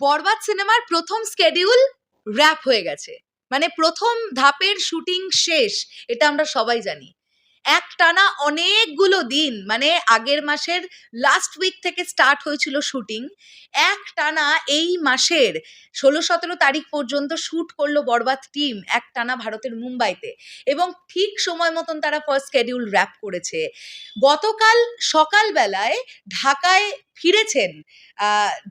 বরবাদ সিনেমার প্রথম schedule rap হয়ে গেছে। মানে প্রথম ধাপের শুটিং শেষ, এটা আমরা সবাই জানি। এক টানা অনেকগুলো দিন মানে আগের মাসের লাস্ট উইক থেকে স্টার্ট হয়েছিল শুটিং এক টানা এই মাসের ষোলো সতেরো তারিখ পর্যন্ত শ্যুট করল বরবাদ টিম এক টানা ভারতের মুম্বাইতে এবং ঠিক সময় মতন তারা ফার্স্ট স্কেডিউল র্যাপ করেছে। গতকাল সকালবেলায় ঢাকায় ফিরেছেন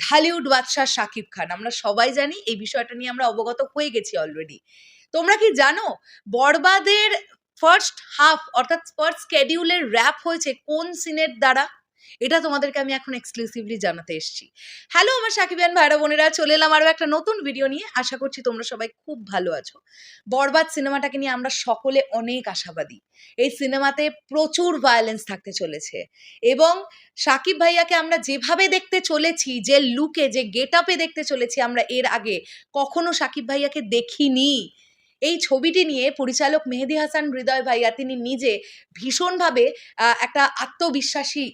ঢালিউড বাদশাহ শাকিব খান। আমরা সবাই জানি এই বিষয়টা নিয়ে আমরা অবগত হয়ে গেছি অলরেডি তোমরা কি জানো, বরবাদের ফার্স্ট হাফ অর্থাৎ ফার্স্ট স্কেডিউলের র্যাপ হয়েছে কোন সিনের দ্বারা? এটা তোমাদেরকে আমি এখন এক্সক্লুসিভলি জানাতে এসেছি। হ্যালো আমার সাকিবিয়ান ভাইরা বোনেরা, চলে এলাম আরও একটা নতুন ভিডিও নিয়ে। আশা করছি তোমরা সবাই খুব ভালো আছো। বরবাদ সিনেমাটাকে নিয়ে আমরা সকলে অনেক আশাবাদী। এই সিনেমাতে প্রচুর ভায়োলেন্স থাকতে চলেছে। এবং সাকিব ভাইয়াকে আমরা যেভাবে দেখতে চলেছি, যে লুকে যে গেট আপে দেখতে চলেছি, আমরা এর আগে কখনো সাকিব ভাইয়াকে দেখিনি। এই ছবিটি নিয়ে পরিচালক মেহেদি হাসান হৃদয় ভাইয়া তিনি নিজে ভীষণভাবে একটা আত্মবিশ্বাসী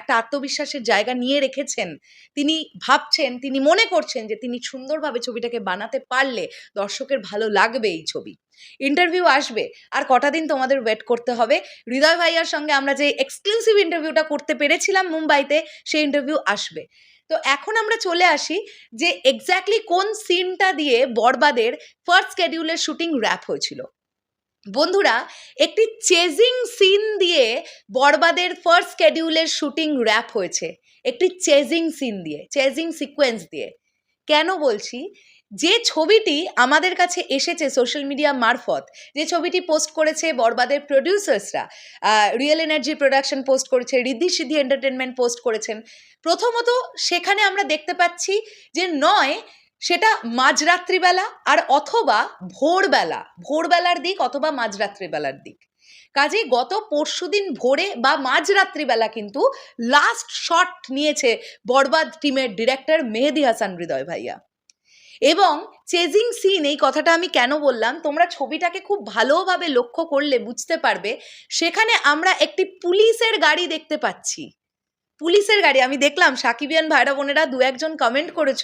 একটা আত্মবিশ্বাসের জায়গা নিয়ে রেখেছেন। তিনি ভাবছেন, তিনি মনে করছেন যে তিনি সুন্দরভাবে ছবিটাকে বানাতে পারলে দর্শকের ভালো লাগবে এই ছবি। ইন্টারভিউ আসবে, আর কটা দিন তোমাদের ওয়েট করতে হবে। হৃদয় ভাইয়ার সঙ্গে আমরা যে এক্সক্লুসিভ ইন্টারভিউটা করতে পেরেছিলাম মুম্বাইতে, সেই ইন্টারভিউ আসবে। তো এখন আমরা চলে আসি যে এক্স্যাক্টলি কোন সিনটা দিয়ে বরবাদের ফার্স্ট স্কেডিউলের শুটিং র্যাপ হয়েছিল। বন্ধুরা, একটি চেজিং সিন দিয়ে বরবাদের ফার্স্ট স্কেডিউলের শুটিং র্যাপ হয়েছে। একটি চেজিং সিন দিয়ে চেজিং সিকোয়েন্স দিয়ে। কেন বলছি? যে ছবিটি আমাদের কাছে এসেছে সোশ্যাল মিডিয়া মারফত, যে ছবিটি পোস্ট করেছে বরবাদের প্রডিউসার্সরা রিয়েল এনার্জি প্রোডাকশন পোস্ট করেছে রিদ্ধি সিদ্ধি এন্টারটেনমেন্ট পোস্ট করেছেন, প্রথমত সেখানে আমরা দেখতে পাচ্ছি যে নয়, সেটা মাঝরাত্রিবেলা আর অথবা ভোরবেলা, ভোরবেলার দিক অথবা মাঝরাত্রিবেলার দিক। কাজেই গত পরশুদিন ভোরে বা মাঝরাত্রিবেলা কিন্তু লাস্ট শট নিয়েছে বরবাদ টিমের ডিরেক্টর মেহেদি হাসান হৃদয় ভাইয়া। এবং চেজিং সিন এই কথাটা আমি কেন বললাম? তোমরা ছবিটাকে খুব ভালোভাবে লক্ষ্য করলে বুঝতে পারবে, সেখানে আমরা একটি পুলিশের গাড়ি দেখতে পাচ্ছি। পুলিশের গাড়ি, আমি দেখলাম সাকিবিয়ান ভাইরা বোনেরা দু একজন কমেন্ট করেছ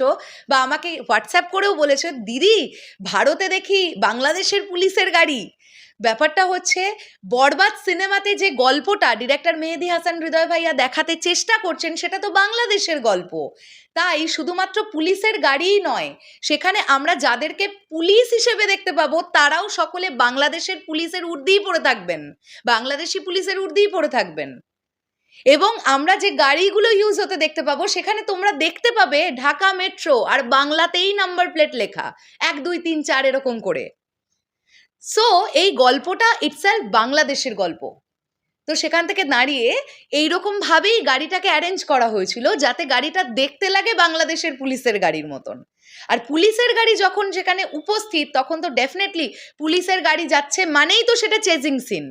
বা আমাকে হোয়াটসঅ্যাপ করেও বলেছ, দিদি, ভারতে দেখি বাংলাদেশের পুলিশের গাড়ি। ব্যাপারটা হচ্ছে, বরবাদ সিনেমাতে যে গল্পটা ডিরেক্টর মেহেদি হাসান হৃদয় ভাইয়া দেখাতে চেষ্টা করছেন, সেটা তো বাংলাদেশের গল্প। তাই শুধুমাত্র পুলিশের গাড়িই নয়, সেখানে আমরা যাদেরকে পুলিশ হিসেবে দেখতে পাবো, তারাও সকলে বাংলাদেশের পুলিশের উর্দিই পড়ে থাকবেন, বাংলাদেশি পুলিশের উর্দিই পড়ে থাকবেন। এবং আমরা যে গাড়িগুলো ইউজ হতে দেখতে পাবো, সেখানে তোমরা দেখতে পাবে ঢাকা মেট্রো আর বাংলাতেই নাম্বার প্লেট লেখা, এক, দুই, তিন, চার এরকম করে। সো এই গল্পটা ইটসেলফ বাংলাদেশের গল্প। তো সেখান থেকে দাঁড়িয়ে এইরকম ভাবেই গাড়িটাকে অ্যারেঞ্জ করা হয়েছিল যাতে গাড়িটা দেখতে লাগে বাংলাদেশের পুলিশের গাড়ির মতন। আর পুলিশের গাড়ি যখন সেখানে উপস্থিত, তখন তো ডেফিনেটলি পুলিশের গাড়ি যাচ্ছে মানেই তো সেটা চেজিং সিন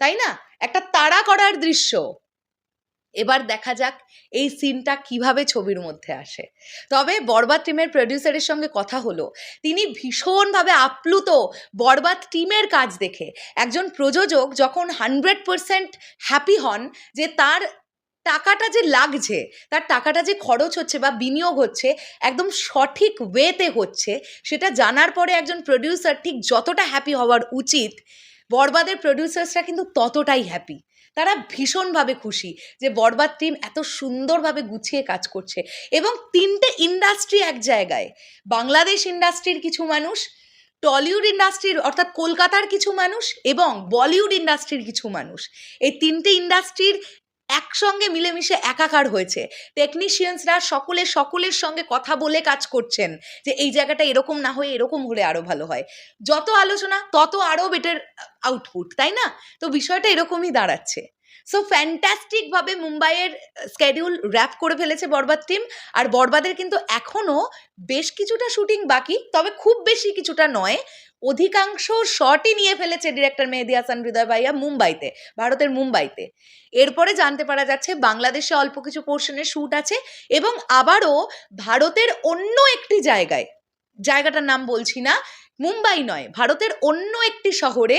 তাই না? একটা তাড়া করার দৃশ্য। এবার দেখা যাক এই সিনটা কীভাবে ছবির মধ্যে আসে। তবে বরবাদ টিমের প্রডিউসারের সঙ্গে কথা হলো। তিনি ভীষণভাবে আপ্লুত বরবাদ টিমের কাজ দেখে। একজন প্রযোজক যখন হান্ড্রেড পারসেন্ট হ্যাপি হন যে তার টাকাটা যে লাগছে, তার টাকাটা যে খরচ হচ্ছে বা বিনিয়োগ হচ্ছে, একদম সঠিক ওয়েতে হচ্ছে, সেটা জানার পরে একজন প্রডিউসার ঠিক যতটা হ্যাপি হওয়ার উচিত, বরবাদের প্রডিউসার্সরা কিন্তু ততটাই হ্যাপি। তারা ভীষণভাবে খুশি যে বরবাদ টিম এত সুন্দরভাবে গুছিয়ে কাজ করছে। এবং তিনটে ইন্ডাস্ট্রি এক জায়গায়, বাংলাদেশ ইন্ডাস্ট্রির কিছু মানুষ, টলিউড ইন্ডাস্ট্রির অর্থাৎ কলকাতার কিছু মানুষ এবং বলিউড ইন্ডাস্ট্রির কিছু মানুষ। এই তিনটে ইন্ডাস্ট্রির একসঙ্গে মিলেমিশে একাকার হয়েছে। টেকনিশিয়ানসরা সকলে সকলের সঙ্গে কথা বলে কাজ করছেন যে, এই জায়গাটা এরকম না হয়ে এরকম হলে আরও ভালো হয়। যত আলোচনা, তত আরও বেটার আউটপুট তাই না? তো বিষয়টা এরকমই দাঁড়াচ্ছে। সো ফ্যান্টাস্টিকভাবে মুম্বাইয়ের স্কেডিউল র্যাপ করে ফেলেছে বরবাদ টিম আর বরবাদের কিন্তু এখনও বেশ কিছুটা শুটিং বাকি, তবে খুব বেশি কিছুটা নয়। অধিকাংশ শটই নিয়ে ফেলেছে ডিরেক্টর মেহেদি হাসান, হৃদয় ভাইয়া মুম্বাইতে, ভারতের মুম্বাইতে। এরপরে জানতে পারা যাচ্ছে বাংলাদেশে অল্প কিছু পোর্শনের শ্যুট আছে এবং আবারও ভারতের অন্য একটি জায়গায়, জায়গাটার নাম বলছি না, মুম্বাই নয়, ভারতের অন্য একটি শহরে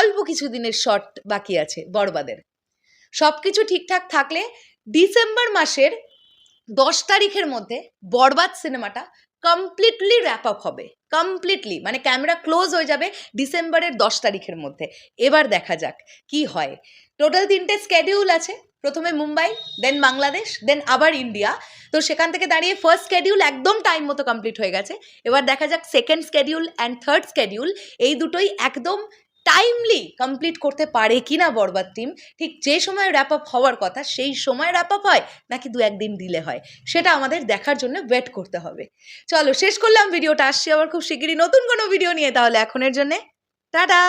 অল্প কিছু দিনের শট বাকি আছে বরবাদের সব কিছু ঠিকঠাক থাকলে ডিসেম্বর মাসের দশ তারিখের মধ্যে বরবাদ সিনেমাটা কমপ্লিটলি র্যাপ আপ হবে। কমপ্লিটলি মানে ক্যামেরা ক্লোজ হয়ে যাবে ডিসেম্বরের দশ তারিখের মধ্যে। এবার দেখা যাক কি হয়। টোটাল তিনটে স্কেডিউল আছে। প্রথমে মুম্বাই দেন বাংলাদেশ দেন আবার ইন্ডিয়া। তো সেখান থেকে দাঁড়িয়ে ফার্স্ট স্কেডিউল একদম টাইম মতো কমপ্লিট হয়ে গেছে। এবার দেখা যাক second schedule and third schedule এই দুটোই একদম টাইমলি কমপ্লিট করতে পারে কি না বরবাদ টিম ঠিক যে সময় র্যাপ আপ হওয়ার কথা, সেই সময় র্যাপ আপ হয় নাকি দু একদিন দিলে হয়, সেটা আমাদের দেখার জন্য ওয়েট করতে হবে। চলো শেষ করলাম ভিডিওটা আসছি আবার খুব শিগগিরই নতুন কোনো ভিডিও নিয়ে, তাহলে এখনের জন্যে, টাটা!